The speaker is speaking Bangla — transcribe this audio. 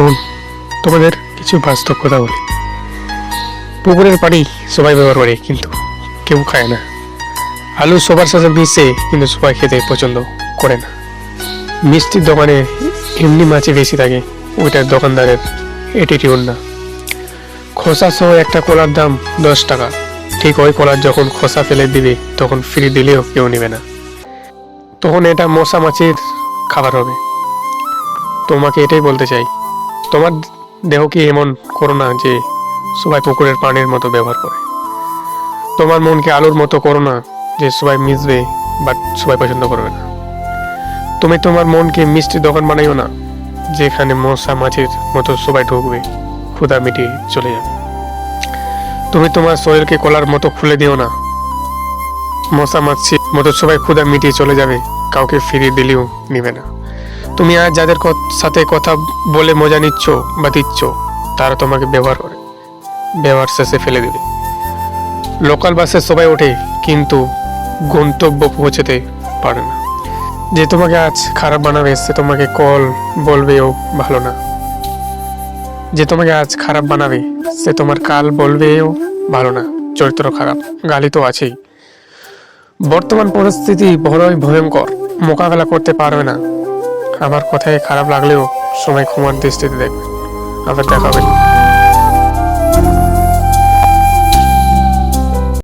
বোন তোমাদের কিছু বাস্তব কথা বলি। পুকুরের পানি সবাই ব্যবহার করে, কিন্তু কেউ খায় না। আলু সবার সাথে মিশে, কিন্তু সবাই খেতে পছন্দ করে না। মিষ্টির দোকানে এমনি মাছই বেশি থাকে ওইটার দোকানদারের এটিটিউড না। খোসা সহ একটা কলার দাম দশ টাকা। ঠিক ওই কলার যখন খোসা ফেলে দিবে, তখন ফ্রি দিলেও কেউ নেবে না। তখন এটা মশা মাছির খাবার হবে। তোমাকে এটাই বলতে চাই তোমার দেহকে এমন করো না যে সবাই পুকুরের পানির মতো ব্যবহার করে? তোমার মনকে আলোর মতো করো না যে সবাই মিশবে বাট সবাই পছন্দ করবে না। তুমি তোমার মনকে মিষ্টি দোকান বানাইও না, যেখানে মশা মাছির মতো সবাই ঢুকবে, ক্ষুধা মিটিয়ে চলে যাবে। তুমি তোমার শরীরকে কলার মতো খুলে দিও না, মশা মাছির মতো সবাই ক্ষুধা মিটিয়ে চলে যাবে, কাউকে ফিরিয়ে দিলেও নিবে না। তুমি আজ যাদের সাথে কথা বলে মজা নিচ্ছ বা দিচ্ছ, তারা তোমাকে ব্যবহার করে। ব্যবহার শেষে ফেলে দেবে। লোকাল বাসে সবাই ওঠে, কিন্তু গন্তব্য পৌঁছাতে পারে না। যে তোমাকে আজ খারাপ বানাবে, সে তোমাকে কল বলবেও ভালো না। যে তোমাকে আজ খারাপ বানাবে, সে তোমার কাল বলবেও ভালো না। চরিত্র খারাপ, গালি তো আছেই। বর্তমান পরিস্থিতি বড়ই ভয়ঙ্কর। মোকাবেলা করতে পারবে না। আমার কথায় খারাপ লাগলেও সময় ক্ষমার দৃষ্টিতে দেখবেন। আবার দেখাবেন